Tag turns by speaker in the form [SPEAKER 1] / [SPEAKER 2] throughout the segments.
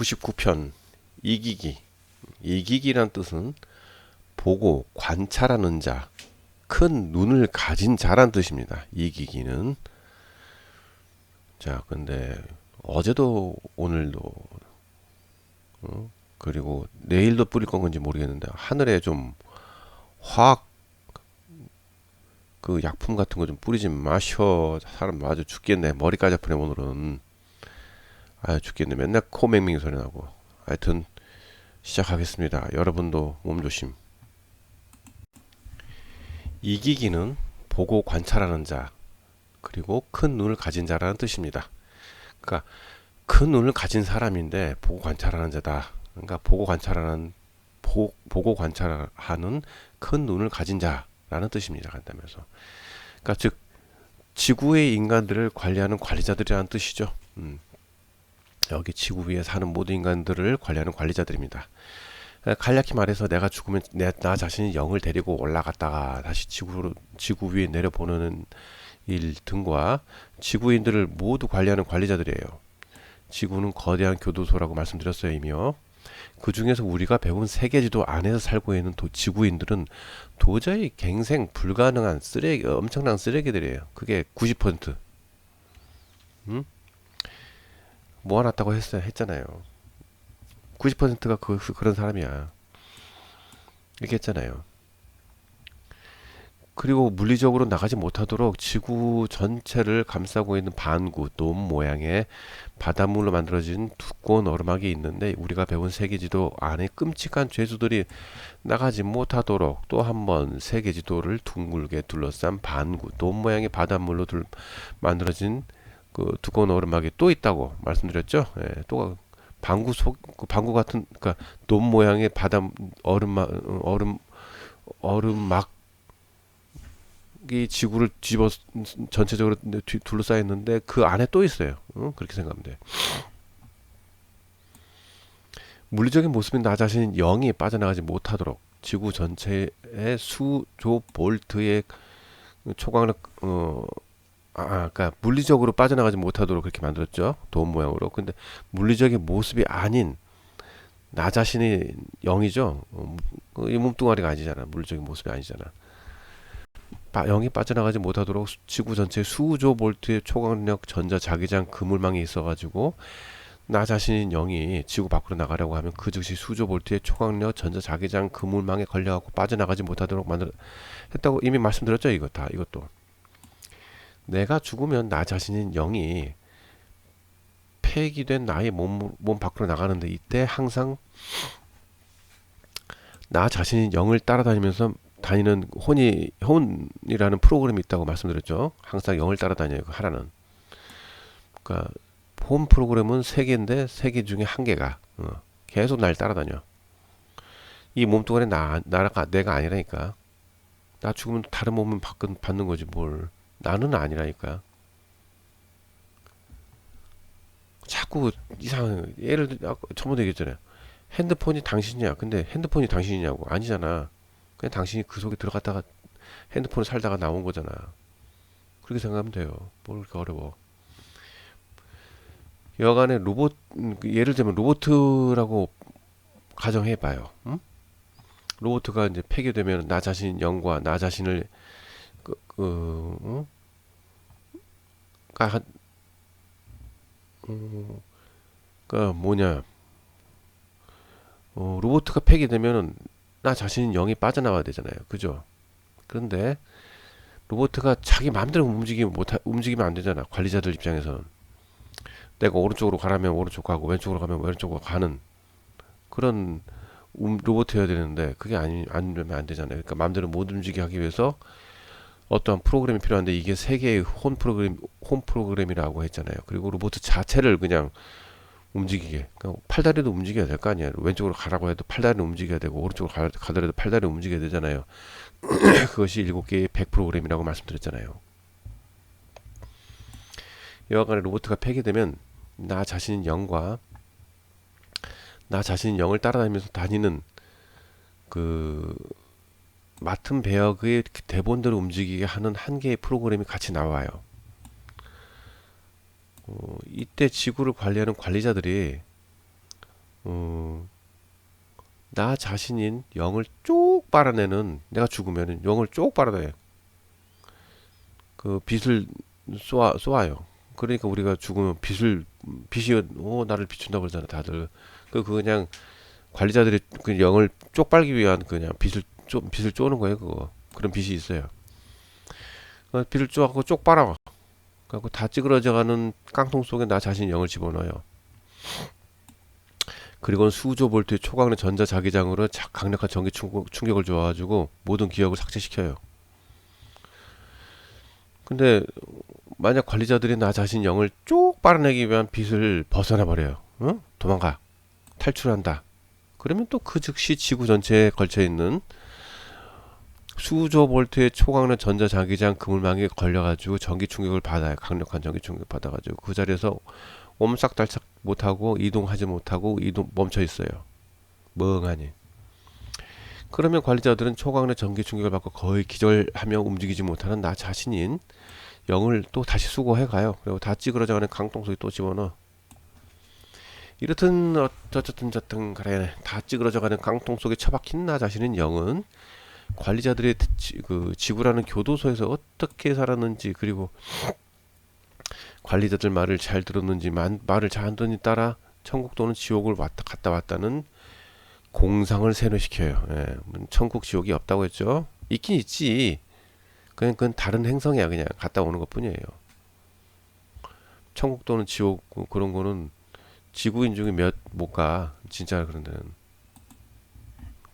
[SPEAKER 1] 99편 이기기 이기기란 뜻은 보고 관찰하는 자, 큰 눈을 가진 자란 뜻입니다. 이기기는 자, 근데 어제도 오늘도 어? 그리고 내일도 뿌릴 건 건지 모르겠는데 하늘에 좀 화학 그 약품 같은 거 좀 뿌리지 마셔. 사람 아주 죽겠네. 머리까지 아프네 오늘은. 아유 죽겠네. 맨날 코 맹맹이 소리 나고. 하여튼 시작하겠습니다. 여러분도 몸 조심. 이기기는 보고 관찰하는 자 그리고 큰 눈을 가진 자라는 뜻입니다. 그러니까 큰 눈을 가진 사람인데 보고 관찰하는 자다. 그러니까 보고 관찰하는 보, 보고 관찰하는 큰 눈을 가진 자라는 뜻입니다. 간단해서. 그러니까 즉 지구의 인간들을 관리하는 관리자들이라는 뜻이죠. 음. 여기 지구 위에 사는 모든 인간들을 관리하는 관리자들입니다. 간략히 말해서 내가 죽으면 내, 나 자신이 영을 데리고 올라갔다가 다시 지구로 지구 위에 내려보내는 일 등과 지구인들을 모두 관리하는 관리자들이에요. 지구는 거대한 교도소라고 말씀드렸어요 이미요. 그 중에서 우리가 배운 세계지도 안에서 살고 있는 도, 지구인들은 도저히 갱생 불가능한 쓰레기, 엄청난 쓰레기들이에요. 그게 90%. 음? 모아놨다고 했어요. 했잖아요. 90%가 그, 그런 사람이야. 이렇게 했잖아요. 그리고 물리적으로 나가지 못하도록 지구 전체를 감싸고 있는 반구, 돔 모양의 바닷물로 만들어진 두꺼운 얼음막이 있는데 우리가 배운 세계지도 안에 끔찍한 죄수들이 나가지 못하도록 또 한 번 세계지도를 둥글게 둘러싼 반구, 돔 모양의 바닷물로 둘, 만들어진 그 두꺼운 얼음막이 또 있다고 말씀드렸죠. 예, 또 방구 속그 방구 같은 그러니까 돔 모양의 바다 얼음막 얼음 얼음막 이 지구를 뒤집어 전체적으로 둘러싸여 있는데 그 안에 또 있어요. 어? 그렇게 생각하면 돼. 물리적인 모습인 나 자신 영이 빠져나가지 못하도록 지구 전체의 수조 볼트의 초광력 어 아, 그러니까 물리적으로 빠져나가지 못하도록 그렇게 만들었죠. 돔 모양으로. 근데 물리적인 모습이 아닌 나 자신이 영이죠. 어, 이 몸뚱아리가 아니잖아. 물리적인 모습이 아니잖아. 영이 빠져나가지 못하도록 지구 전체 수조 볼트의 초강력 전자 자기장 그물망이 있어가지고 나 자신인 영이 지구 밖으로 나가려고 하면 그 즉시 수조 볼트의 초강력 전자 자기장 그물망에 걸려갖고 빠져나가지 못하도록 만들 했다고 이미 말씀드렸죠 이거 다 이것도 내가 죽으면 나 자신인 영이 폐기된 나의 몸, 몸 밖으로 나가는데 이때 항상 나 자신인 영을 따라다니면서 다니는 혼이 혼이라는 프로그램이 있다고 말씀드렸죠. 항상 영을 따라다녀요. 그 하나는. 그러니까 홈 프로그램은 세 개인데 세 개 중에 한 개가 어, 계속 날 따라다녀. 이 몸뚱아리 나 나가 내가 아니라니까. 나 죽으면 다른 몸은 받는 거지 뭘. 나는 아니라니까. 자꾸 이상 예를 들어 저번에 얘기했잖아요. 핸드폰이 당신이야. 근데 핸드폰이 당신이냐고 아니잖아. 그냥 당신이 그 속에 들어갔다가 핸드폰을 살다가 나온 거잖아. 그렇게 생각하면 돼요. 뭘 그렇게 어려워. 여간에 로봇 예를 들면 로봇이라고 가정해 봐요. 응? 로봇가 이제 폐기되면 나 자신 영과 나 자신을 그, 그 응? 한, 음, 그 뭐냐 어, 로봇가 폐기되면은 나 자신은 영이 빠져나와야 되잖아요. 그죠? 그런데 로봇가 자기 마음대로 움직이면 못 움직이면 안 되잖아. 관리자들 입장에서는 내가 오른쪽으로 가라면 오른쪽 가고 왼쪽으로 가면 왼쪽으로 가는 그런 음, 로봇이어야 되는데 그게 아니 안 되면 안 되잖아요. 그러니까 마음대로 못 움직이게 하기 위해서 어떠한 프로그램이 필요한데 이게 세계의 홈 프로그램 홈 프로그램이라고 했잖아요. 그리고 로봇 자체를 그냥 움직이게. 그러니까 팔다리도 움직여야 될 거 아니에요. 왼쪽으로 가라고 해도 팔다리는 움직여야 되고 오른쪽으로 가, 가더라도 팔다리 움직여야 되잖아요. 그것이 일곱 개의 백 프로그램이라고 말씀드렸잖아요. 여하간에 로봇가 폐기되면 나 자신인 영과 나 자신인 영을 따라다니면서 다니는 그 맡은 배역의 대본대로 움직이게 하는 한 개의 프로그램이 같이 나와요. 어, 이때 지구를 관리하는 관리자들이 어, 나 자신인 영을 쭉 빨아내는 내가 죽으면은 영을 쭉 빨아내. 그 빛을 쏘아 쏘아요. 그러니까 우리가 죽으면 빛을 빛이 오 나를 비춘다 그러잖아 다들. 그그 그냥 관리자들이 그 영을 쪽 빨기 위한 그냥 빛을 쪼 빛을 쪼는 거예요 그거. 그런 빛이 있어요. 어, 빛을 쪼갖고 쪽 빨아. 그래갖고 다 찌그러져가는 깡통 속에 나 자신 영을 집어넣어요. 그리고는 수조 볼트의 초강력 전자 자기장으로 자- 강력한 전기 충격, 충격 을 줘가지고 모든 기억을 삭제시켜요. 근데 만약 관리자들이 나 자신 영을 쭉 빨아내기 위한 빛을 벗어나 버려요. 응? 도망가. 탈출한다. 그러면 또 그 즉시 지구 전체에 걸쳐 있는 수조 볼트의 초강력 전자 자기장 그물망에 걸려가지고 전기 충격을 받아요. 강력한 전기 충격을 받아가지고 그 자리에서 옴싹달싹 못하고 이동하지 못하고 이동 멈춰 있어요. 멍하니. 그러면 관리자들은 초강력 전기 충격을 받고 거의 기절하며 움직이지 못하는 나 자신인 영을 또 다시 수거해 가요. 그리고 다 찌그러져가는 강동 속에 또 집어넣어. 이렇든 어쩌든 저든 그래 다 찌그러져가는 강통 속에 처박힌 나 자신인 영은 관리자들의 지, 그 지구라는 교도소에서 어떻게 살았는지 그리고 관리자들 말을 잘 들었는지 만, 말을 잘안 듣니 따라 천국 또는 지옥을 왔다 갔다 왔다는 공상을 세뇌시켜요. 예, 뭐 천국 지옥이 없다고 했죠. 있긴 있지. 그냥 그건 다른 행성이야. 그냥 갔다 오는 것뿐이에요. 천국 또는 지옥 뭐 그런 거는 지구인 중에 몇 못 가. 진짜 그런 데는.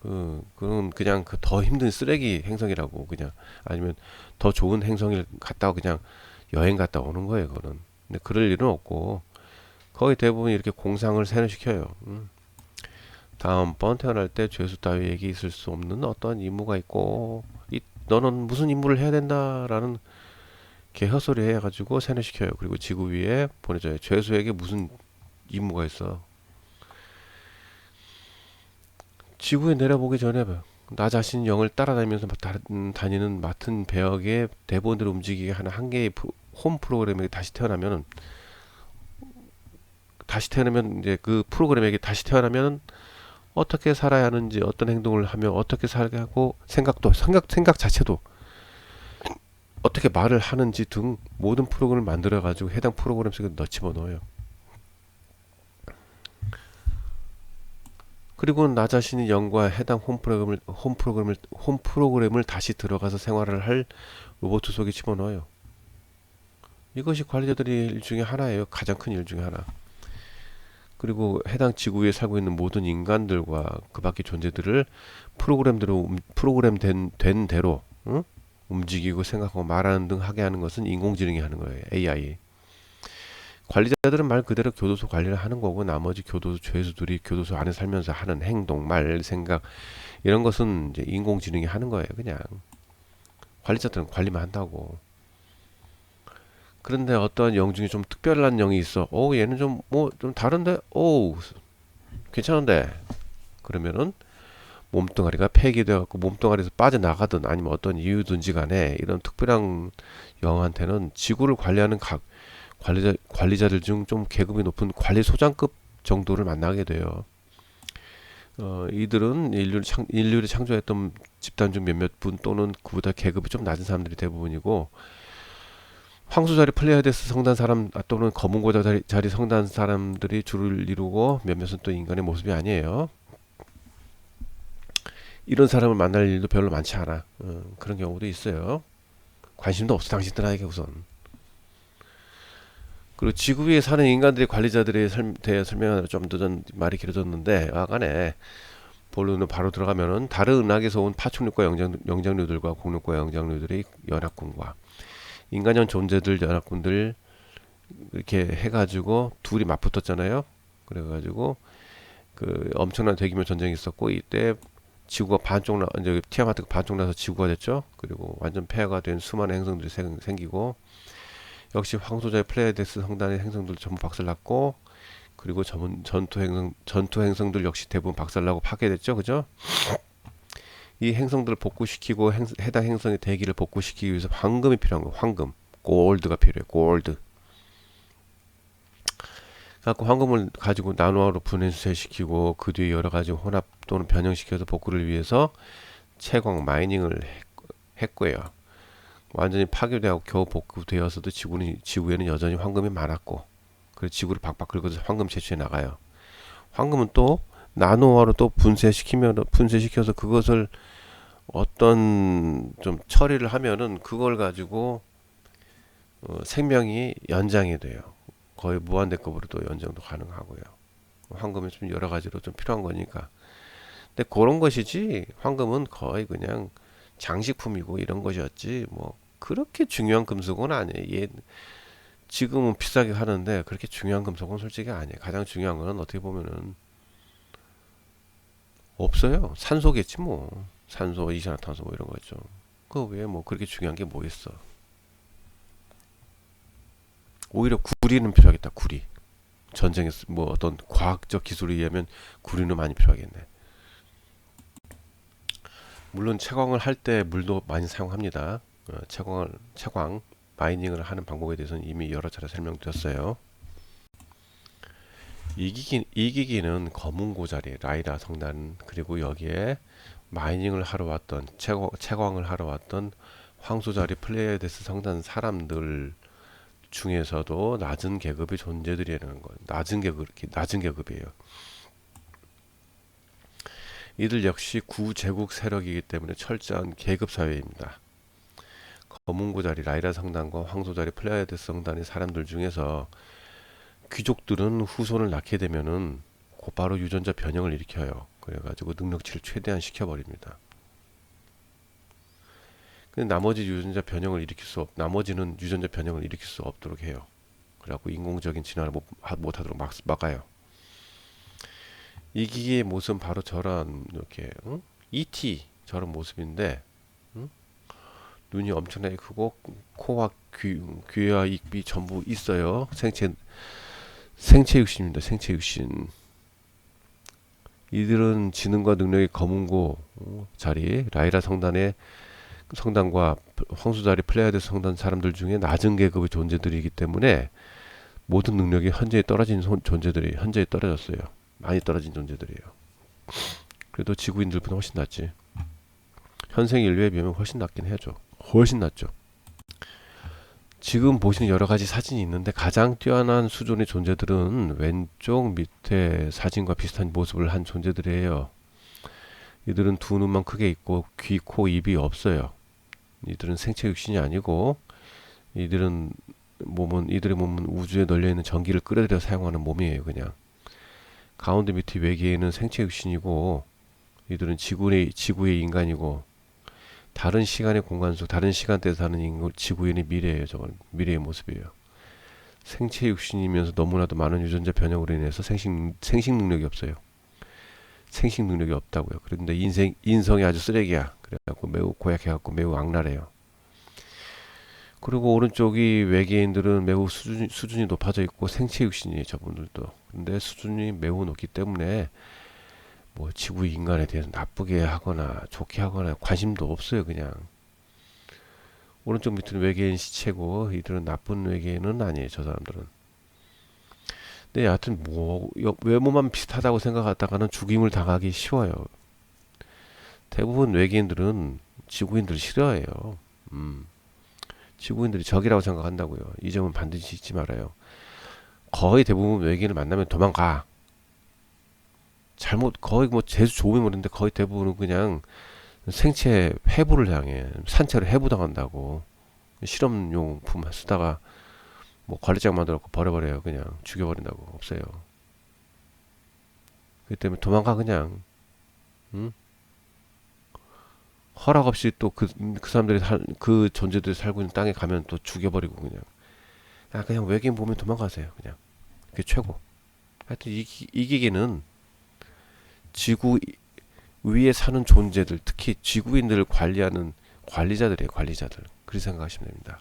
[SPEAKER 1] 그 그건 그냥 그 더 힘든 쓰레기 행성이라고 그냥 아니면 더 좋은 행성을 갔다 그냥 여행 갔다 오는 거예요. 그거는. 근데 그럴 일은 없고 거의 대부분 이렇게 공상을 세뇌시켜요. 음. 다음번 태어날 때 죄수 따위에게 있을 수 없는 어떤 임무가 있고 이, 너는 무슨 임무를 해야 된다라는 개 헛소리 해가지고 세뇌시켜요. 그리고 지구 위에 보내줘요. 죄수에게 무슨 임무가 있어. 지구에 내려보기 전에 나 자신 영을 따라다니면서 다- 음, 다니는 맡은 배역의 대본대로 움직이게 하는 한 개의 프- 홈 프로그램에게 다시 태어나면 다시 태어나면 이제 그 프로그램에게 다시 태어나면 어떻게 살아야 하는지 어떤 행동을 하며 어떻게 살게 하고 생각도 생각 생각 자체도 어떻게 말을 하는지 등 모든 프로그램을 만들어 가지고 해당 프로그램 속에 넣 집어 넣어요. 그리고 나 자신이 영과 해당 홈 프로그램을 홈 프로그램을 홈 프로그램을 다시 들어가서 생활을 할 로봇 속에 집어넣어요. 이것이 관리자들의 일 중에 하나예요. 가장 큰 일 중에 하나. 그리고 해당 지구에 살고 있는 모든 인간들과 그 밖의 존재들을 프로그램대로 움- 프로그램 된, 된 대로 응? 움직이고 생각하고 말하는 등 하게 하는 것은 인공지능이 하는 거예요. AI. 관리자들은 말 그대로 교도소 관리를 하는 거고 나머지 교도소 죄수들이 교도소 안에 살면서 하는 행동, 말, 생각 이런 것은 이제 인공지능이 하는 거예요. 그냥 관리자들은 관리만 한다고. 그런데 어떠한 영 중에 좀 특별한 영이 있어. 오, 얘는 좀 뭐 좀 다른데, 오, 괜찮은데. 그러면은 몸뚱아리가 폐기되어 갖고 몸뚱아리에서 빠져나가든 아니면 어떤 이유든지 간에 이런 특별한 영한테는 지구를 관리하는 각 관리자 관리자들 중 좀 계급이 높은 관리 소장급 정도를 만나게 돼요. 어, 이들은 인류를, 창, 인류를 창조했던 집단 중 몇몇 분 또는 그보다 계급이 좀 낮은 사람들이 대부분이고 황소자리 플레이아데스 성단 사람 아, 또는 검은고자 자리, 자리 성단 사람들이 주를 이루고 몇몇은 또 인간의 모습이 아니에요. 이런 사람을 만날 일도 별로 많지 않아. 어, 그런 경우도 있어요. 관심도 없어 당신들에게 우선. 그리고 지구 위에 사는 인간들의 관리자들에 설, 대해 설명하느라 좀 늦은 말이 길어졌는데 아간에 본론으로 바로 들어가면은 다른 은하계에서 온 파충류과 영장, 영장류들과 공룡과 영장류들의 연합군과 인간형 존재들 연합군들 이렇게 해가지고 둘이 맞붙었잖아요. 그래가지고 그 엄청난 대규모 전쟁이 있었고 이때 지구가 반쪽 나 이제 티아마트가 반쪽 나서 지구가 됐죠. 그리고 완전 폐허가 된 수많은 행성들이 생, 생기고 역시 황소자의 플레이데스 성단의 행성들 전부 박살났고 그리고 전문 전투 행성 전투 행성들 역시 대부분 박살나고 파괴됐죠. 그죠? 이 행성들을 복구시키고 행, 해당 행성의 대기를 복구시키기 위해서 황금이 필요한 거. 황금. 골드가 필요해. 골드. 갖고 황금을 가지고 나노화로 분해시키고 그 뒤에 여러 가지 혼합 또는 변형시켜서 복구를 위해서 채광 마이닝을 했, 했고요. 완전히 파괴되고 겨우 복구되어서도 지구는 지구에는 여전히 황금이 많았고 그래서 지구를 박박 긁어서 황금 채취해 나가요. 황금은 또 나노화로 또 분쇄시키면 분쇄시켜서 그것을 어떤 좀 처리를 하면은 그걸 가지고 어, 생명이 연장이 돼요. 거의 무한대급으로 또 연장도 가능하고요. 황금이 좀 여러 가지로 좀 필요한 거니까. 근데 그런 것이지 황금은 거의 그냥 장식품이고 이런 것이었지 뭐 그렇게 중요한 금속은 아니에요. 얘 지금은 비싸게 하는데 그렇게 중요한 금속은 솔직히 아니에요. 가장 중요한 거는 어떻게 보면은 없어요. 산소겠지 뭐. 산소, 이산화탄소 뭐 이런 거죠. 그 외에 뭐 그렇게 중요한 게 뭐 있어. 오히려 구리는 필요하겠다. 구리. 전쟁에서 뭐 어떤 과학적 기술에 의하면 구리는 많이 필요하겠네. 물론 채광을 할 때 물도 많이 사용합니다. 어, 채광을 채광 마이닝을 하는 방법에 대해서는 이미 여러 차례 설명드렸어요. 이 기기 이 기기는 검은 고자리 라이다 성단 그리고 여기에 마이닝을 하러 왔던 채광, 채광을 하러 왔던 황소자리 플레이데스 성단 사람들 중에서도 낮은 계급의 존재들이라는 거예요. 낮은 계급 낮은 계급이에요. 이들 역시 구제국 세력이기 때문에 철저한 계급 사회입니다. 검은고자리 라이라 성단과 황소자리 플레이데스 성단의 사람들 중에서 귀족들은 후손을 낳게 되면은 곧바로 유전자 변형을 일으켜요. 그래가지고 능력치를 최대한 시켜버립니다. 근데 나머지 유전자 변형을 일으킬 수 없, 나머지는 유전자 변형을 일으킬 수 없도록 해요. 그래갖고 인공적인 진화를 못, 못하도록 막, 막아요. 이 기기의 모습은 바로 저런 이렇게 응? ET 저런 모습인데 응? 눈이 엄청나게 크고 코와 귀, 귀와 입이 전부 있어요. 생체 생체 육신입니다. 생체 육신. 이들은 지능과 능력이 검은고 어, 자리 라이라 성단의 성단과 황수자리 플레이아드 성단 사람들 중에 낮은 계급의 존재들이기 때문에 모든 능력이 현재에 떨어진 존재들이 현재에 떨어졌어요. 많이 떨어진 존재들이에요. 그래도 지구인들보다 훨씬 낫지. 현생 인류에 비하면 훨씬 낫긴 해죠. 훨씬 낫죠. 지금 보시는 여러 가지 사진이 있는데 가장 뛰어난 수준의 존재들은 왼쪽 밑에 사진과 비슷한 모습을 한 존재들이에요. 이들은 두 눈만 크게 있고 귀, 코, 입이 없어요. 이들은 생체 육신이 아니고 이들은 몸은 이들의 몸은 우주에 널려 있는 전기를 끌어들여 사용하는 몸이에요, 그냥. 가운데 밑에 외계인은 생체 육신이고 이들은 지구의 지구의 인간이고 다른 시간의 공간 속 다른 시간대에 사는 인구, 지구인의 미래예요. 저건 미래의 모습이에요. 생체 육신이면서 너무나도 많은 유전자 변형으로 인해서 생식 생식 능력이 없어요. 생식 능력이 없다고요. 그런데 인생 인성이 아주 쓰레기야. 그래갖고 매우 고약해갖고 매우 악랄해요. 그리고 오른쪽이 외계인들은 매우 수준, 수준이 높아져 있고 생체 육신이에요. 저분들도. 근데 수준이 매우 높기 때문에 뭐 지구 인간에 대해서 나쁘게 하거나 좋게 하거나 관심도 없어요. 그냥. 오른쪽 밑은 외계인 시체고 이들은 나쁜 외계인은 아니에요. 저 사람들은. 근데 여하튼 뭐 외모만 비슷하다고 생각하다가는 죽임을 당하기 쉬워요. 대부분 외계인들은 지구인들을 싫어해요. 음. 지구인들이 적이라고 생각한다고요. 이 점은 반드시 잊지 말아요. 거의 대부분 외계인을 만나면 도망가. 잘못 거의 뭐 재수 좋으면 모르는데 거의 대부분은 그냥 생체 해부를 당해 산채로 해부당한다고 실험용품 쓰다가 뭐 관리장 만들었고 버려버려요 그냥 죽여버린다고 없어요 그 때문에 도망가 그냥 응? 허락 없이 또그그 사람들이 살, 그 존재들이 살고 있는 땅에 가면 또 죽여버리고 그냥 아 그냥 외계인 보면 도망가세요 그냥 그게 최고 하여튼 이, 이 기계는 지구 위에 사는 존재들, 특히 지구인들을 관리하는 관리자들이에요, 관리자들. 그렇게 생각하시면 됩니다.